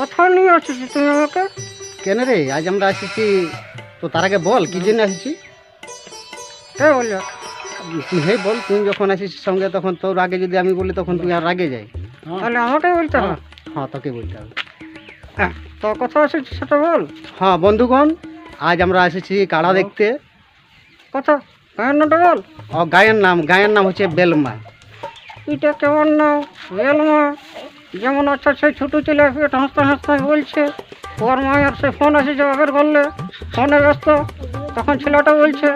কোথায় নিয়ে আসছিস তুমি আমাকে? কেন রে? আজ আমরা এসেছি তো তার আগে বল কি জন্য এসেছি কে বলল হে বল তুই যখন আসিস সঙ্গে তখন তোর আগে যদি আমি বলি তখন তুই আর রাগে যাই। তাহলে আমাকে বলতে হবে? হ্যাঁ তোকে বলতে হবে। হ্যাঁ, তো কথা আসছিস সেটা বল। হ্যাঁ বন্ধুগণ আজ আমরা এসেছি কাড়া দেখতে। কথা? কার নামটা বল। ও গায়ের নাম গায়ের নাম হচ্ছে বেলমা। এটা কেমন নাও বেলমা। যেমন আচ্ছা সেই ছোটো ছেলে পেট হাসতে হাসতে বলছে ওর মায়ের সে ফোন আসে জবাবের করলে ফোনে ব্যস্ত। তখন ছেলেটা বলছে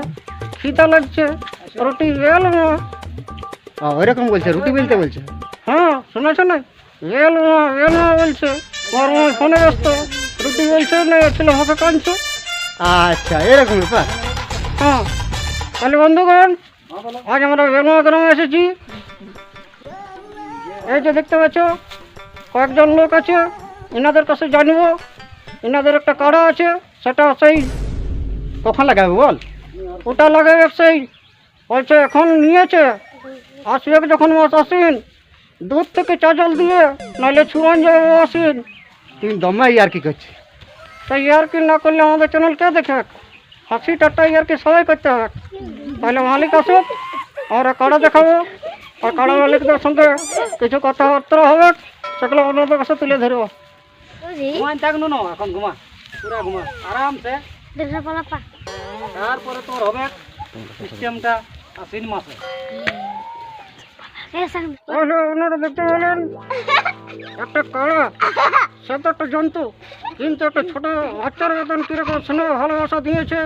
খিদা লাগছে রুটি এল ও ওইরকম বলছে রুটি বেলতে বলছে? হ্যাঁ শুনেছ না? এল মা এল বেলমা বলছে ওর মা ফোনে ব্যস্ত। রুটি বলছে না ছেলে আমাকে কাঁদছে। আচ্ছা এরকম ব্যাপার। হ্যাঁ তাহলে বন্ধুগণ আজ আমরা বেলমা গ্রামে এসেছি। এই যে দেখতে পাচ্ছ কয়েকজন লোক আছে এনাদের কাছে জানব এনাদের একটা কাড়া আছে সেটা সেই কখন লাগাবে বল? ওটা লাগাবে সেই বলছে এখন নিয়েছে। আসবে যখন মাস আসেন দুধ থেকে চাজল দিয়ে নাহলে ছুয়ান যাবে আসেন। তুই দমাই আর কি করছিস তাই ইয়ার কি না করলে আমাদের চ্যানেল কে দেখে? হাসি টাট্টা ইয়ার কি সবাই করতে হবে তাহলে মালিক আসুক আমরা কাড়া দেখাবো আর কাড়া মালিকদের সঙ্গে কিছু কথাবার্তা হবে। সেগুলো আপনাদের কাছে তুলে ধরবো ঘুমান থাক নো এখন ঘুমা পুরা ঘুমা আরামসে তারপরে তোর হবে সিস্টেমটা আশ্বিন মাসে দেখতে পেলেন একটা কাড়া সে তো একটা জন্তু কিন্তু একটা ছোট বাচ্চার মতন কীরকম স্নেহ ভালোবাসা দিয়েছে।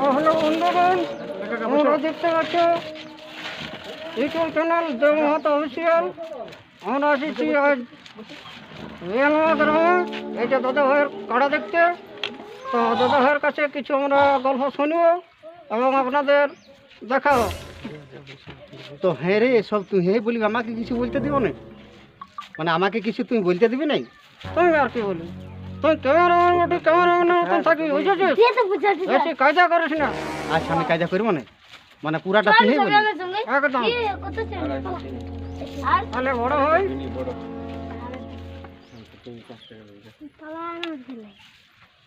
ও হলো দেখতে পাচ্ছ? YouTube channel Dev Mahato official. আমরা এসেছি আজ মিয়ানমার গ্রামে। এই যে দাদা ভাইয়ের কাড়া দেখতে তো দাদা ভাইয়ের কাছে কিছু আমরা গল্প শুনব এবং আপনাদের দেখাবো। তো হ্যাঁ রে সব তুই হ্যাঁ বলি আমাকে কিছু বলতে দিব না? মানে আমাকে কিছু তুই বলতে দিবি নাই? তুমি আর কি বলি তুই ক্যামেরাম্যান বটে ক্যামেরাম্যানের মতন থাকি বুঝেছিস? কায়দা করিস না। আচ্ছা আমি কায়দা করব না? মানে পুরাটা তুই হ্যাঁ বলি তাহলে বড় হয়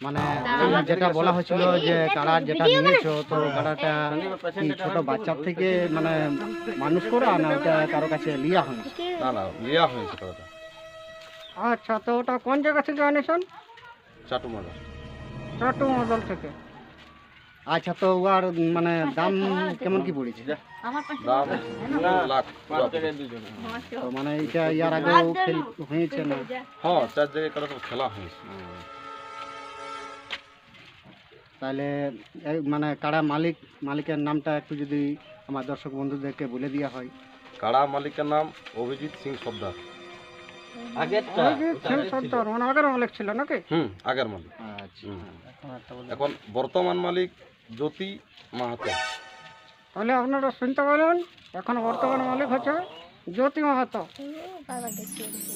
মানে যেটা বলা হয়েছিল যে কাড়া যেটা নিয়েছো তো কাড়াটা কি ছোট বাচ্চার থেকে মানে মানুষ করা না ওটা কারও কাছে লিয়া হয়েছে? না না লিয়া হয়েছে তো আচ্ছা তো ওটা কোন জায়গা থেকে আনিসন চাটু মারা চাটু মদল থেকে। আচ্ছা তো ওর মানে দাম কেমন কি পড়েছে? মানে এটা ইয়ার খেল হয়েছে না? হ্যাঁ চার জায়গায় খেলা হয়েছে। তাহলে এই মানে কাড়া মালিক মালিকের নামটা একটু যদি আমার দর্শক বন্ধুদেরকে বলে দেওয়া হয়। কাড়া মালিকের নাম অভিজিৎ সিং সর্দার। মানে আগের মালিক ছিল নাকি? হুম আগের মালিক। আচ্ছা। এখন বর্তমান মালিক জ্যোতি মাহাতো। তাহলে আপনারা শুনতে পারেন এখন বর্তমান মালিক হচ্ছে জ্যোতি মাহাতো।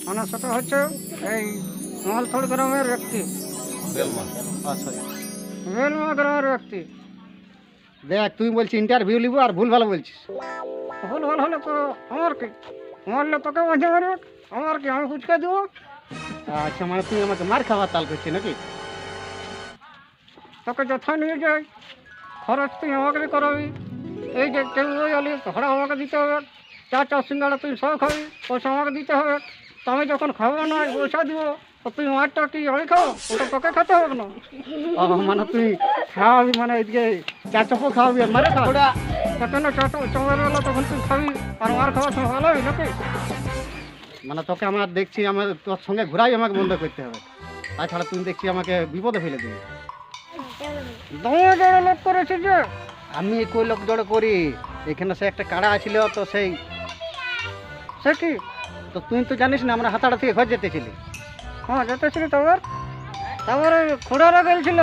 মানে সেটা হচ্ছে এই মালথড় গ্রামের ব্যক্তি। বেলমা। আচ্ছা। গ্রামের ব্যক্তি। দেখ তুই বলছিস ইন্টারভিউ নিব আর ভুল ভালো বলছিস। ভুল ভালো হলে তো আমার কি? মারলে তোকে মাঝে মারবে আমার কি আমি ফুচকা দেবো? আচ্ছা মানে তুই আমাকে মার খাওয়ার তাল করছিস নাকি? তোকে যথা নিয়ে যাই। খরচ তুই আমাকে করাবি। এই যে কেউ ওই আলি ভাড়া আমাকে দিতে হবে। চা চা সিঙ্গাড়া তুই সব খাবি পয়সা আমাকে দিতে হবে। তো আমি যখন খাব না পয়সা দিব। তো তুই মারটা কি আমি খাব? ওটা তোকে খেতে হবে না। মানে তুই খাওয়াবি মানে এদিকে চা চপো খাওয়াবি আর মারে খাওয়াবি তখন চা চমের বেলা তখন তুই খাবি। আর মার খাওয়ার সময় ভালো হবে নাকি? মানে তোকে আমার দেখছি আমার তোর সঙ্গে ঘোরাই আমাকে বন্ধ করতে হবে। তাছাড়া তুমি দেখছি আমাকে বিপদে ফেলে দিবি। জড়ো লোক করেছে যে আমি কই লোক জড়ো করি। এখানে সে একটা কাড়া আছিল তো সেই সে কি? তো তুই তো জানিস না আমরা হাতাড়া থেকে ঘর যেতেছিলি। হ্যাঁ যেতেছিলি তারপর? তারপরে খুঁড়ারা গেছিল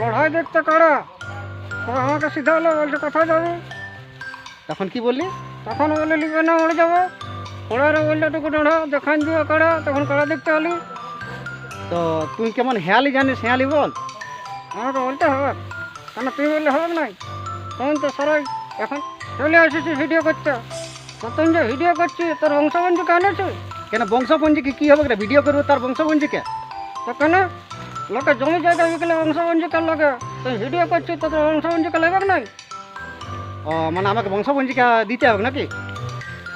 লড়াই দেখতে কাড়া। তো আমাকে সিধা হলো বলছে কোথায় যাব? তখন কি বললি? তখন বলে লিখবে না মরে যাব। খুঁড়ারা বললে টুকু ডাঁড়া দেখান দিও কাড়া। তখন কাড়া দেখতে হলি তো তুই কেমন হেয়ালি জানিস? হেয়ালি বল। আমাকে বলতে হবে। কেন তুই বললে হবে নাই তখন তো সবাই এখন চলে এসেছি ভিডিও করতে। তো তুই যে ভিডিও করছি তোর বংশবন্ধু কেন আছে? কেন বংশপঞ্জিকে কি হবে রে? ভিডিও করব তার বংশপঞ্জিকে তো কেন? লোকে জমি জায়গা বিকলে বংশবঞ্জিকার লাগে। তুই ভিডিও করছিস তো তোর বংশবঞ্জিকা লাগবে নাই? ও মানে আমাকে বংশপঞ্জিকা দিতে হবে নাকি?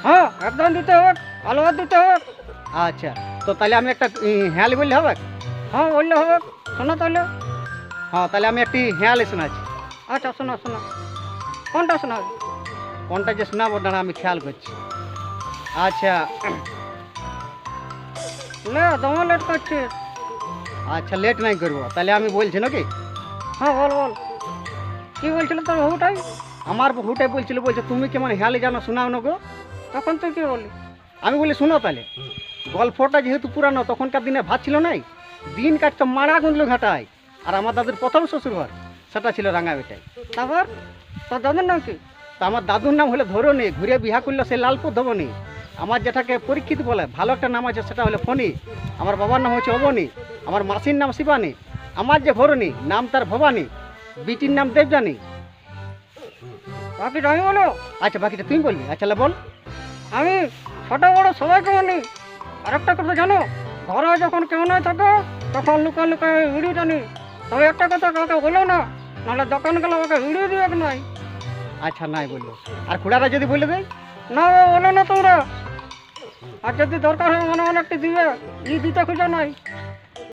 হ্যাঁ একদম দিতে হবে আলাদা দিতে হবে। আচ্ছা তো তাহলে আমি একটা উম, হেয়ালি বললে হবে? হ্যাঁ বললে হবে। শোনো তাহলে। হ্যাঁ তাহলে আমি একটি হেয়ালি শোনাচ্ছি। আচ্ছা শোনো শোনো। কোনটা শোনাবে? কোনটা যে শোনাবো দাঁড়া আমি খেয়াল করছি। আচ্ছা। লে দমে লেট করছিস আচ্ছা লেট নাই করব। তাহলে আমি বলছি নাকি? হ্যাঁ বল বল। কি বলছিল তোর বহুটাই আমার হুটাই বলছিল বলছে তুমি কেমন হেয়ালি জানো শোনাও না গো? তখন তুই কি বললি? আমি বলি শোনো তাহলে। গল্পটা যেহেতু পুরানো তখনকার দিনে ভাত ছিল নাই। দিন কাটতো মারা গুঁজলো ঘাটায়। আর আমার দাদুর প্রথম শ্বশুর ঘর সেটা ছিল রাঙাবেটায় তারপর তোর দাদুর নাম কি? তা আমার দাদুর নাম হলে ধরনি ঘুরে বিহা করল সে লালপুর ধবনি। আমার যেটাকে পরীক্ষিত বলে, ভালো একটা নাম আছে, সেটা হলো ফণি। আমার বাবার নাম হচ্ছে অবনী, আমার মাসির নাম শিবানী। আমার যে ভরণী, নাম তার ভবানী, বিটির নাম দেবজানী বাকিটা আমি বলো? আচ্ছা বাকিটা তুই বলবি। আচ্ছা বল। আমি ছোট বড় সবাইকে মানি আর একটা কথা জানো? ঘরে যখন কেউ না থাকো, তখন লুকা লুকা ভিডিও জানি তবে একটা কথা কাউকে বলো না নাহলে দোকান গেলে আমাকে ভিডিও দিবে নাই আচ্ছা নাই বলল আর খুড়ারা যদি বলে দেয়? না বলো না তোমরা। আর যদি দরকার হয় মনে মনে একটু দিবে ই দিতে খুঁজে নাই।